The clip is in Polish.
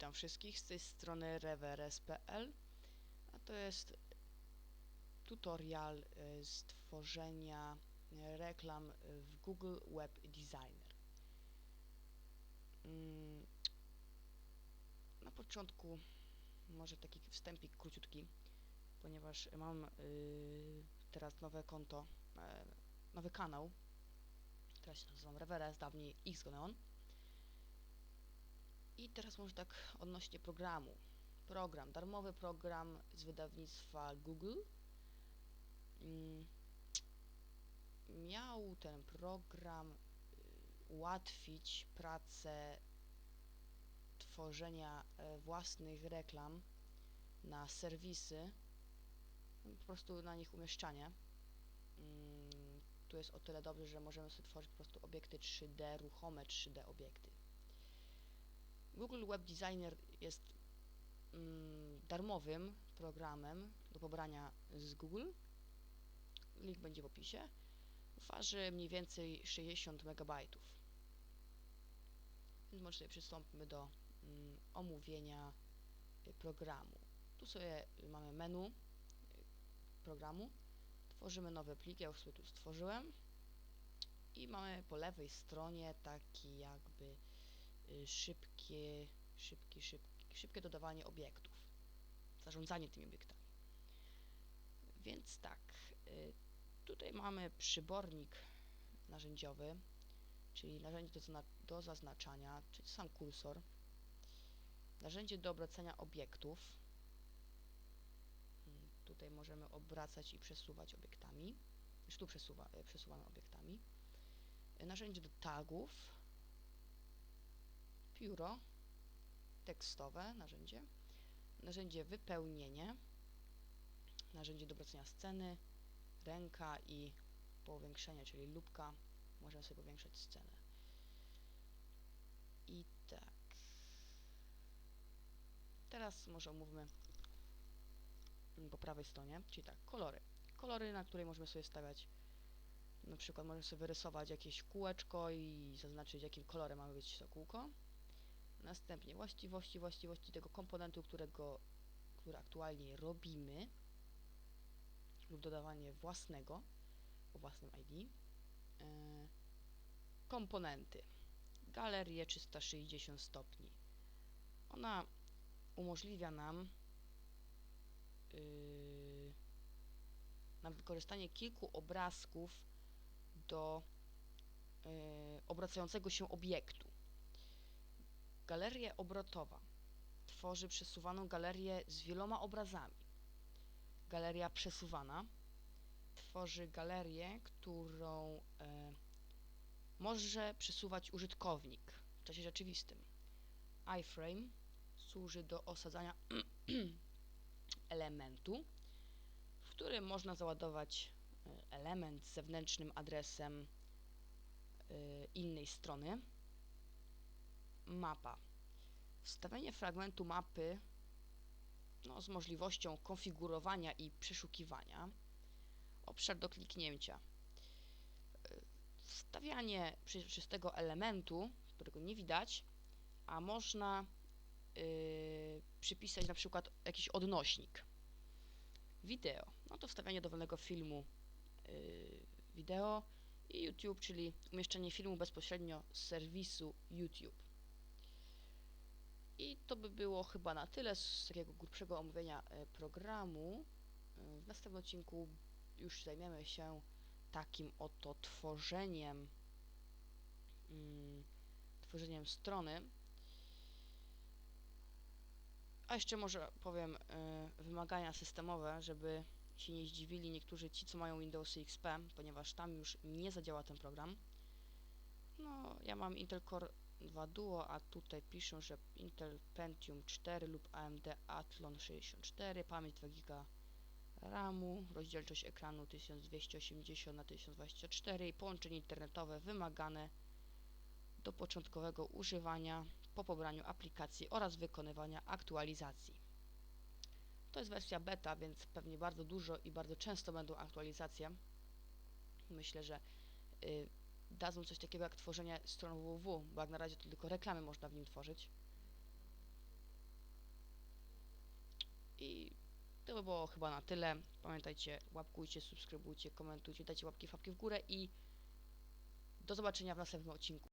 Witam wszystkich z tej strony reveres.pl a to jest tutorial y, stworzenia y, reklam w Google Web Designer. Mm, Na początku może taki wstępik króciutki, ponieważ mam y, teraz nowe konto, e, nowy kanał, teraz się nazywam Reveres, dawniej Xgoneon. Teraz może tak odnośnie programu. Program, darmowy program z wydawnictwa Google. Mm, Miał ten program y, ułatwić pracę tworzenia e, własnych reklam na serwisy, no, po prostu na nich umieszczanie. Mm, Tu jest o tyle dobrze, że możemy sobie tworzyć po prostu obiekty 3D, ruchome 3D obiekty. Google Web Designer jest mm, darmowym programem do pobrania z Google. Link będzie w opisie. Waży mniej więcej 60 MB. Więc może sobie przystąpimy do mm, omówienia y, programu. Tu sobie mamy menu y, programu. Tworzymy nowy plik, ja już sobie tu stworzyłem. I mamy po lewej stronie taki jakby szybkie, szybkie, szybkie, szybkie dodawanie obiektów, zarządzanie tymi obiektami. Więc tak, y, tutaj mamy przybornik narzędziowy, czyli narzędzie do, do zaznaczania, czyli sam kursor, narzędzie do obracania obiektów. Mm, Tutaj możemy obracać i przesuwać obiektami. Już tu przesuwa, y, przesuwamy obiektami. Y, Narzędzie do tagów, pióro tekstowe, narzędzie, narzędzie wypełnienie, narzędzie do sceny, ręka i powiększenie, czyli lubka, możemy sobie powiększać scenę. I tak. Teraz może omówmy po prawej stronie, czyli tak, kolory. Kolory, na której możemy sobie stawiać na przykład możemy sobie wyrysować jakieś kółeczko i zaznaczyć jakim kolorem ma być to kółko. Następnie właściwości, właściwości tego komponentu, którego, który aktualnie robimy lub dodawanie własnego o własnym ID. E, komponenty. Galerię 360 stopni. Ona umożliwia nam yy, nam wykorzystanie kilku obrazków do yy, obracającego się obiektu. Galeria obrotowa tworzy przesuwaną galerię z wieloma obrazami. Galeria przesuwana tworzy galerię, którą e, może przesuwać użytkownik w czasie rzeczywistym. iframe służy do osadzania elementu, w którym można załadować e, element z zewnętrznym adresem e, innej strony mapa. Wstawienie fragmentu mapy no, z możliwością konfigurowania i przeszukiwania. Obszar do kliknięcia. Wstawianie przejrzystego elementu, którego nie widać, a można yy, przypisać na przykład jakiś odnośnik. Wideo. No to wstawianie dowolnego filmu yy, wideo i YouTube, czyli umieszczenie filmu bezpośrednio z serwisu YouTube. I to by było chyba na tyle z takiego grubszego omówienia e, programu. E, W następnym odcinku już zajmiemy się takim oto tworzeniem mm, tworzeniem strony. A jeszcze może powiem e, wymagania systemowe, żeby się nie zdziwili niektórzy ci, co mają Windows XP, ponieważ tam już nie zadziała ten program. No, ja mam Intel Core 2 Duo, a tutaj piszą, że Intel Pentium 4 lub AMD Athlon 64, pamięć 2 GB RAMu, rozdzielczość ekranu 1280 na 1024 i połączenie internetowe wymagane do początkowego używania po pobraniu aplikacji oraz wykonywania aktualizacji. To jest wersja beta, więc pewnie bardzo dużo i bardzo często będą aktualizacje. Myślę, że y, dadzą coś takiego jak tworzenie stron www, bo jak na razie to tylko reklamy można w nim tworzyć. I to by było chyba na tyle. Pamiętajcie, łapkujcie, subskrybujcie, komentujcie, dajcie łapki, łapki w górę i do zobaczenia w następnym odcinku.